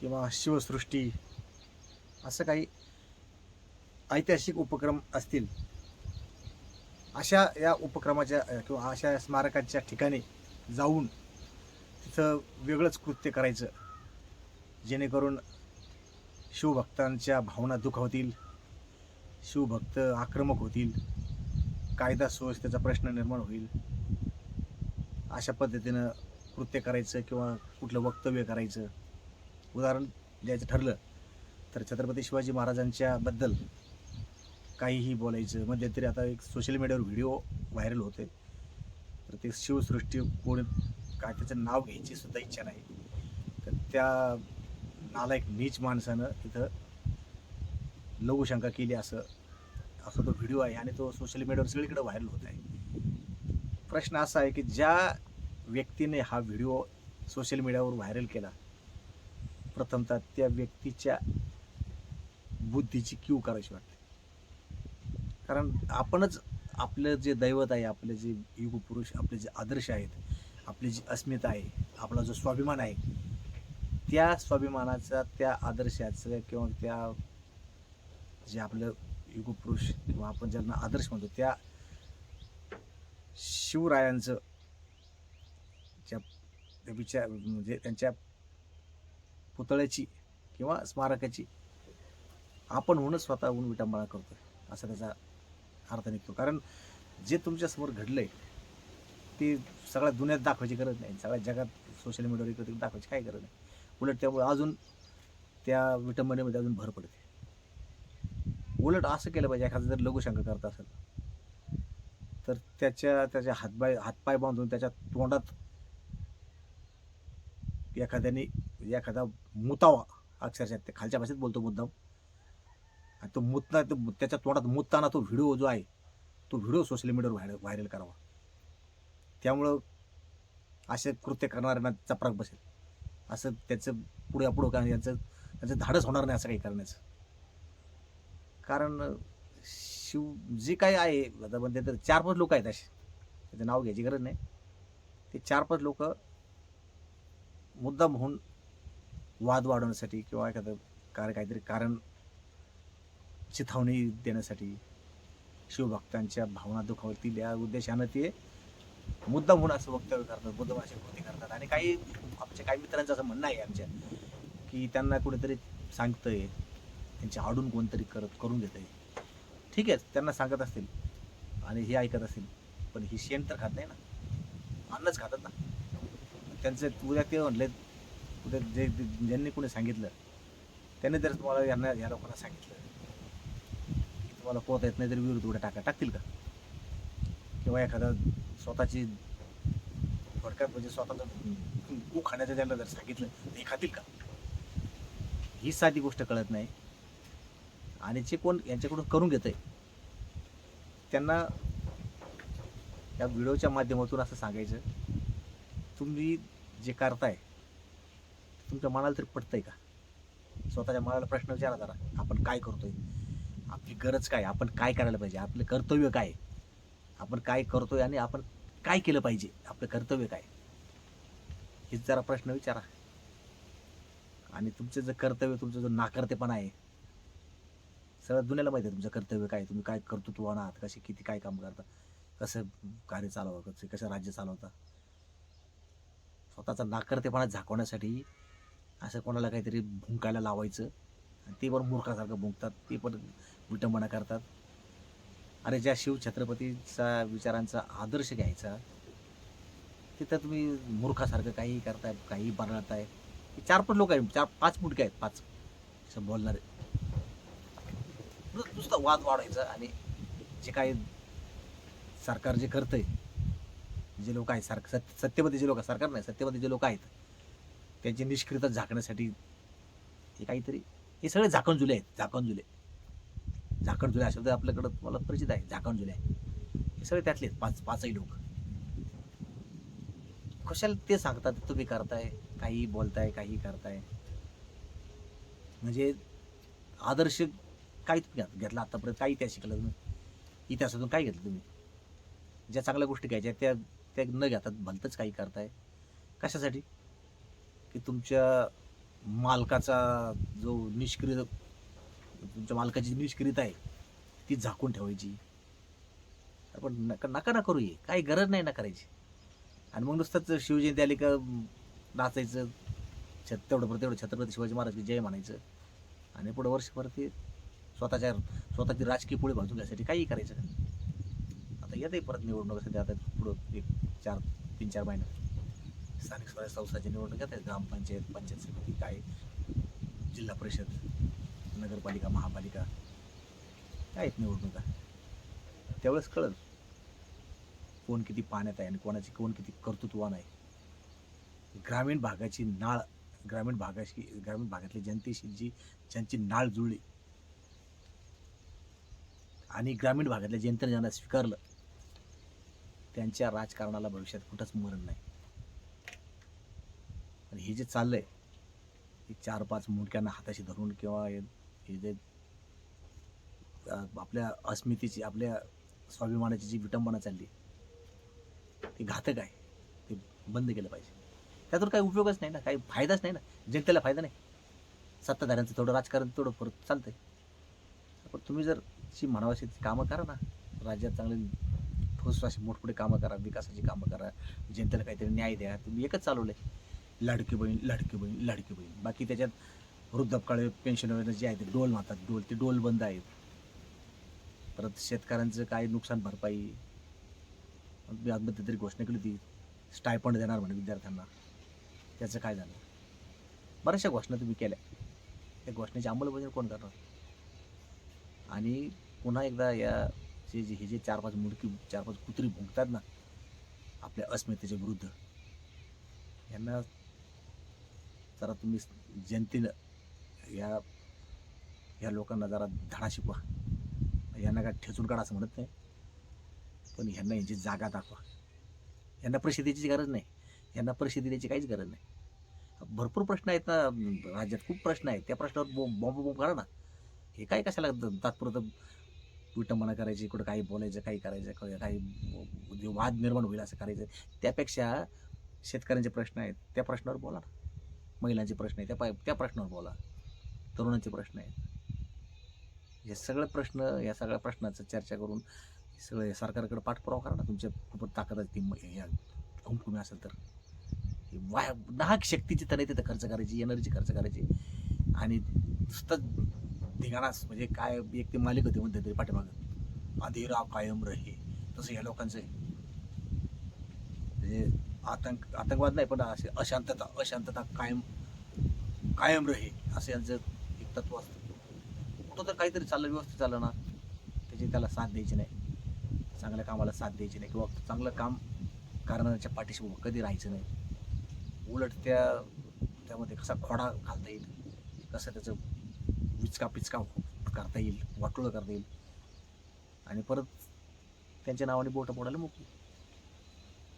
किंवा शिवसृष्टी असं काही ऐतिहासिक उपक्रम असतील अशा या उपक्रमाच्या किंवा अशा स्मारकाच्या ठिकाणी जाऊन तिथं वेगळंच कृत्य करायचं जेणेकरून शिवभक्तांच्या भावना दुखावतील शिवभक्त आक्रमक होतील कायदा सुव्यवस्थेचा प्रश्न निर्माण होईल अशा पद्धतीनं कृत्य करायचं किंवा कुठलं वक्तव्य करायचं. उदाहरण द्यायचं ठरलं तर छत्रपती शिवाजी महाराजांच्या बद्दल काहीही बोलायचं म्हणजे मध्यंतरी आता एक सोशल मीडियावर व्हिडिओ व्हायरल होते तर ते शिवसृष्टी कोण काय त्याचं नाव घ्यायची सुद्धा इच्छा नाही. तर त्या नालायक नीच माणसानं तिथं लघुशंका केली असं असा तो व्हिडिओ आहे आणि तो सोशल मीडियावर सगळीकडे व्हायरल होत आहे. प्रश्न असा आहे की ज्या व्यक्तीने हा व्हिडिओ सोशल मीडियावर व्हायरल केला प्रथमतः त्या व्यक्तीच्या बुद्धीची क्यू करायची वाटते. कारण आपणच आपलं जे दैवत आहे आपले जे युगपुरुष आपले जे आदर्श आहेत आपली जी अस्मिता आहे आपला जो स्वाभिमान आहे त्या स्वाभिमानाचा त्या आदर्शाचं किंवा त्या जे आपलं युगपुरुष किंवा आपण ज्यांना आदर्श म्हणतो त्या शिवरायांचं ज्या विचार म्हणजे त्यांच्या पुतळ्याची किंवा स्मारकाची. आपण होऊनच स्वतःहून विटंबना करतो असा त्याचा अर्थ निघतो. कारण जे तुमच्यासमोर घडलंय ते सगळ्या दुनियात दाखवायची गरज नाही. सगळ्या जगात सोशल मीडियावर इकडे दाखवायची काय गरज नाही. उलट त्यामुळे अजून त्या विटंबनेमध्ये अजून भर पडते. उलट असं केलं पाहिजे एखादं जर लघुशंका करत असेल तर त्याच्या त्याच्या हातपाय हातपाय बांधून त्याच्या तोंडात एखाद्याने एखादा मुतावा अक्षरशः ते खालच्या भाषेत बोलतो मुद्दाम. आणि तो मुतना तो त्याच्या तोंडात मुतताना तो व्हिडिओ जो आहे तो व्हिडिओ सोशल मीडियावर व्हायरल व्हायरल करावा. त्यामुळं असे कृत्य करणाऱ्यांना चपराक बसेल. असं त्याचं पुढे पुढं कारण याचं त्याचं धाडस होणार नाही असं काही करण्याचं. कारण शिव जे काही आहे आता म्हणते तर चार पाच लोक आहेत असे. त्याचं नाव घ्यायची गरज नाही. ते चार पाच लोक मुद्दाम होऊन वाद वाढवण्यासाठी किंवा एखादं कार्य काहीतरी कारण चिथावणी देण्यासाठी शिवभक्तांच्या भावना दुखावतील या उद्देशानं ते मुद्दाम म्हणून असं वक्तव्य करतात बुद्ध भाषेत कृती करतात. आणि काही आमच्या काही मित्रांचं असं म्हणणं आहे आमच्या की त्यांना कुणीतरी सांगतंय त्यांच्या आडून कोणतरी करत करून घेतंय ठीक आहे त्यांना सांगत असतील आणि हे ऐकत असतील पण ही शेण तर खात नाही ना. अन्नच खातात ना. त्यांचं उद्या ते म्हणले उद्या जे ज्यांनी कोणी सांगितलं त्यांनी जर तुम्हाला यांना या लोकांना सांगितलं. की तुम्हाला पोहता येत नाही तर विरुद्ध उड्या टाका टाकतील का? किंवा एखादा स्वतःची थोडक्यात म्हणजे स्वतःचं कू खाण्याचं त्यांना जर सांगितलं हे खातील का? ही साधी गोष्ट कळत नाही. आणि जे कोण यांच्याकडून करून घेत आहे त्यांना या व्हिडिओच्या माध्यमातून असं सांगायचं तुम्ही जे करताय तुमच्या मनाला तरी पटतंय का? स्वतःच्या मनाला प्रश्न विचारा जरा. आपण काय करतोय? आपली गरज काय? आपण काय करायला पाहिजे? आपलं कर्तव्य काय? आपण काय करतोय आणि आपण काय केलं पाहिजे? आपलं कर्तव्य काय? हेच जरा प्रश्न विचारा. आणि तुमचं जे कर्तव्य तुमचं जो नाकर्तेपणा आहे सगळ्या दुनियाला माहिती आहे तुमचं कर्तव्य काय? तुम्ही काय करतो तू आहात कसे किती काय काम करता? कसं कार्य चालवा कसं कसं राज्य चालवता? स्वतःचा नाकर्तेपणा झाकवण्यासाठी असं कोणाला काहीतरी भुंकायला लावायचं. आणि ते पण मूर्खासारखं भुंकतात. ते पण विटंबना करतात. अरे ज्या शिव छत्रपतीचा विचारांचा आदर्श घ्यायचा तिथं तुम्ही मूर्खासारखं काही करताय काही बनवताय हे चार पण लोक आहेत. चार पाच मुटके आहेत. पाच. असं बोलणारे नुस- नुसतं वाद वाढायचा आणि जे काही सरकार जे करतंय जे लोक आहेत सारखं सत्य सत्यमध्ये जे लोक सरकार नाही सत्यमध्ये जे लोक आहेत त्यांची निष्क्रियता झाकण्यासाठी हे काहीतरी हे सगळे झाकण जुले आहेत झाकण जुले झाकण जुले हा आपल्याकडं तुम्हाला परिचित आहे झाकण जुले हे सगळे त्यातले आहेत, पाच पाचही लोक. कशाला ते सांगतात तुम्ही करताय काही बोलताय काही करताय. म्हणजे आदर्श काही तुम्ही घेतला आतापर्यंत काही त्या शिकलं तुम्ही. इतिहासातून काय घेतलं तुम्ही? ज्या चांगल्या गोष्टी घ्यायच्या त्या त्या न घेतात भलतंच काही करताय. कशासाठी? की तुमच्या मालकाचा जो निष्क्रिय तुमच्या मालकाची निष्क्रियता आहे ती झाकून ठेवायची. आपण नका नका ना करू ये काही गरज नाही ना करायची. आणि मग नुसतंच शिवजयंती आली का नाचायचं छत तेवढं परत तेवढं छत्रपती शिवाजी महाराज जय म्हणायचं. आणि पुढं वर्षभर ते स्वतःच्या स्वतःची राजकीय पुढे भाजून घ्यायसाठी काही करायचं. का आता येते परत निवडणूक सध्या आता पुढं एक चार तीन चार महिन्यात स्थानिक स्वराज्य संस्थाची निवडणूक त्या ग्रामपंचायत पंचायत समिती काय? जिल्हा परिषद नगरपालिका महापालिका काय आहेत निवडणुका? त्यावेळेस कळलं. कोण किती पाण्यात आहे आणि कोणाची कोण किती कर्तृत्वान आहे? ग्रामीण भागाची नाळ ग्रामीण भागाशी ग्रामीण भागातल्या जनतेशी जी ज्यांची नाळ जुळली आणि ग्रामीण भागातल्या जनतेने ज्यांना स्वीकारलं त्यांच्या राजकारणाला भविष्यात कुठंच मरण नाही. आणि हे जे चाललं आहे हे चार पाच मुंडक्यांना हाताशी धरून किंवा हे जे आपल्या अस्मितेची आपल्या स्वाभिमानाची जी विटंबना चालली ती घातक आहे. ते बंद केलं पाहिजे. त्यातून काही उपयोगच नाही ना काही फायदाच नाही ना. जनतेला फायदा नाही. सत्ताधाऱ्यांचं थोडं राजकारण थोडं परत चालतंय. पण तुम्ही जर जी म्हणावाशी कामं करा ना राज्यात चांगले ठोस अशी मोठमोठी कामं करा विकासाची कामं करा जनतेला काहीतरी न्याय द्या तुम्ही एकच चालवलं आहे लाडकी बहीण लाडकी बहीण लाडकी बहीण. बाकी त्याच्यात वृद्धापकाळे पेन्शन वगैरे जे आहेत ते डोल मारतात डोल ते डोल बंद आहेत. परत शेतकऱ्यांचं काय नुकसान भरपाई. मी आत्महत्या तरी घोषणा केली होती स्टायपंड देणार म्हणे विद्यार्थ्यांना. त्याचं काय झालं? बऱ्याचशा घोषणा तुम्ही केल्या. त्या घोषणेची अंमलबजावणी कोण करणार? आणि पुन्हा एकदा या जे जे हे जे चार पाच मुडकी चार पाच कुत्री भुंकतात ना आपल्या अस्मितेच्या विरुद्ध यांना जरा तुम्ही जनतेनं या या लोकांना जरा धडा शिकवा. यांना काय ठेचून काढा असं म्हणत नाही. पण ह्यांना यांची जागा दाखवा. यांना प्रसिद्धीची गरज नाही. यांना प्रसिद्धी द्यायची काहीच गरज नाही. भरपूर प्रश्न आहेत ना राज्यात खूप प्रश्न आहेत. त्या प्रश्नावर बॉम्ब बॉम्ब करा ना. हे काय कशाला तात्पुरतं विटंबना करायची कुठं काही बोलायचं काही करायचं क- काही वाद निर्माण होईल असं करायचं. त्यापेक्षा शेतकऱ्यांचे प्रश्न आहेत. त्या प्रश्नावर बोला ना. महिलांचे प्रश्न आहे त्या पाय त्या प्रश्नावर बोला. तरुणांचे प्रश्न आहेत. हे सगळे प्रश्न या सगळ्या प्रश्नाचं चर्चा करून सगळे सरकारकडे पाठपुरावा करा ना. तुमच्या खूपच ताकद आहे ती म- या घुमघुमी असेल तर. हे वाय नाहक शक्तीची तर तिथं खर्च करायची एनर्जी खर्च करायची. आणि नुसतं धिगाणाच म्हणजे काय एक ते मालिक होते म्हणते तरी पाठीमागं. अंधेरा कायम रहे. तसं या लोकांचं आहे. म्हणजे आतंक आतंकवाद नाही पण असे अशांतता अशांतता कायम कायम रहे असं यांचं एक तत्व असतं. कुठं तर काहीतरी चाललं व्यवस्थित चाललं ना त्याची त्याला साथ द्यायची नाही. चांगल्या कामाला साथ द्यायची नाही. किंवा चांगलं काम करणाऱ्याच्या पाठीशी उभं कधी राहायचं नाही. उलट त्या त्यामध्ये कसा खोडा घालता येईल? कसं त्याचं विचका पिचका करता येईल? वाटोळं करता येईल? आणि परत त्यांच्या नावाने बोटं पोडायला मोकळी.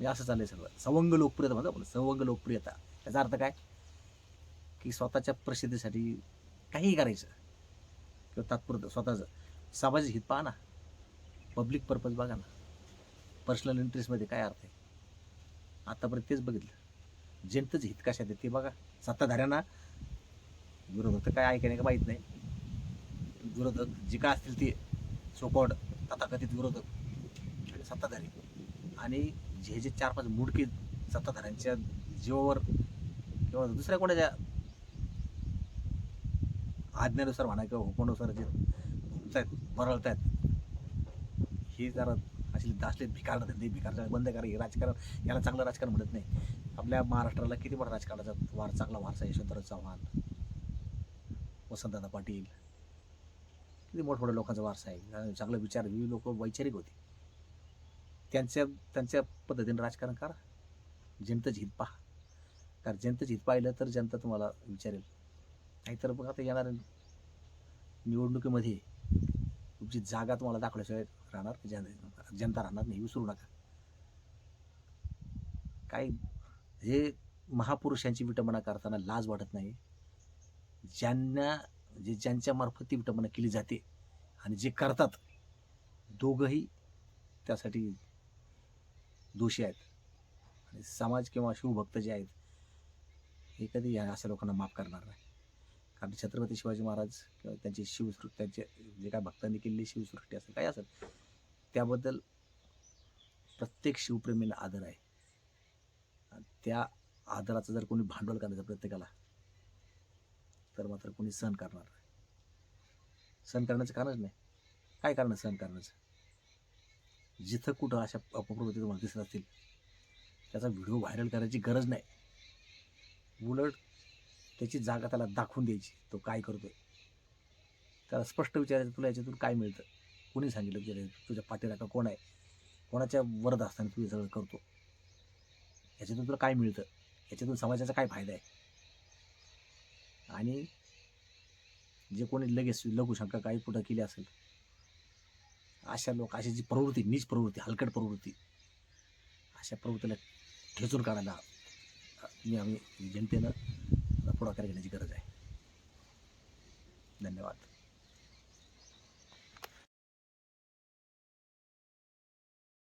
म्हणजे असं चाललंय सगळं सवंग लोकप्रियता म्हणतो आपण. सवंग लोकप्रियता. याचा अर्थ काय? की स्वतःच्या प्रसिद्धीसाठी काहीही करायचं. किंवा तात्पुरतं स्वतःचं. सामाजिक हित पाहा ना. पब्लिक पर्पज बघा ना. पर्सनल इंटरेस्टमध्ये काय अर्थ आहे? आतापर्यंत तेच बघितलं. जनतेचं हित कशात आहे ते बघा. सत्ताधाऱ्यांना विरोधक तर काय ऐकायला का माहीत नाही. विरोधक जे काय असतील ते सोपॉड तथाकथित विरोधक सत्ताधारी. आणि जे जे चार पाच मुडके सत्ताधाऱ्यांच्या जीवावर किंवा दुसऱ्या कोणाच्या आज्ञेनुसार म्हणा किंवा हुकुमानुसार जे आहेत बरळत आहेत हे जरा असले दासले भिकार धंदे भिकार बंद करा हे राजकारण याला चांगलं राजकारण म्हणत नाही. आपल्या महाराष्ट्राला किती मोठा राजकारणाचा वार चांगला वारसा यशवंतराव चव्हाण वसंतदादा पाटील. किती मोठमोठ्या लोकांचा वारसा आहे. चांगले विचार ही लोक वैचारिक होती. त्यांच्या त्यांच्या पद्धतीने राजकारण करा. जनतेचं हित पहा. कारण जनतेचं हित पाहिलं तर जनता तुम्हाला विचारेल. नाहीतर मग आता येणार निवडणुकीमध्ये तुमची जागा तुम्हाला दाखवल्याशिवाय राहणार जन जनता राहणार नाही. विसरू नका. काय हे महापुरुषांची विटंबना करताना लाज वाटत नाही. ज्यांना जे ज्यांच्या मार्फत ती विटंबना केली जाते आणि जे करतात दोघंही त्यासाठी दोषी आहेत. आणि समाज किंवा शिवभक्त जे आहेत हे कधी या अशा लोकांना माफ करणार नाही. कारण छत्रपती शिवाजी महाराज किंवा त्यांची शिवसृष्टी त्यांचे जे काय भक्तांनी केलेली शिवसृष्टी असेल काय असेल त्याबद्दल प्रत्येक शिवप्रेमीला आदर आहे. आणि त्या आदराचं जर कोणी भांडवल करायचं प्रत्येकाला तर मात्र कोणी सहन करणार नाही. सहन करण्याचं कारणच नाही. काय कारण सहन करण्याचं? जिथं कुठं अशा अपप्रवृत्ती तुम्हाला दिसत असतील त्याचा व्हिडिओ व्हायरल करायची गरज नाही. उलट त्याची जागा त्याला दाखवून द्यायची तो काय करतो आहे त्याला स्पष्ट विचारायचं तुला याच्यातून काय मिळतं? कोणी सांगितलं तुझ्या तुझ्या पाठीराखा कोण आहे? कोणाच्या वरद असताना तू हे सगळं करतो? याच्यातून तुला काय मिळतं? याच्यातून समाजाचा काय फायदा आहे? आणि जे कोणी लगेच लघुशंका काही कुठं केली असेल अशा लोक अशी जी प्रवृत्ती नीच प्रवृत्ती हलकट प्रवृत्ती अशा प्रवृत्तीला ठेचून काढायला मी आम्ही जनतेनं पुढाकार घेण्याची गरज आहे. धन्यवाद.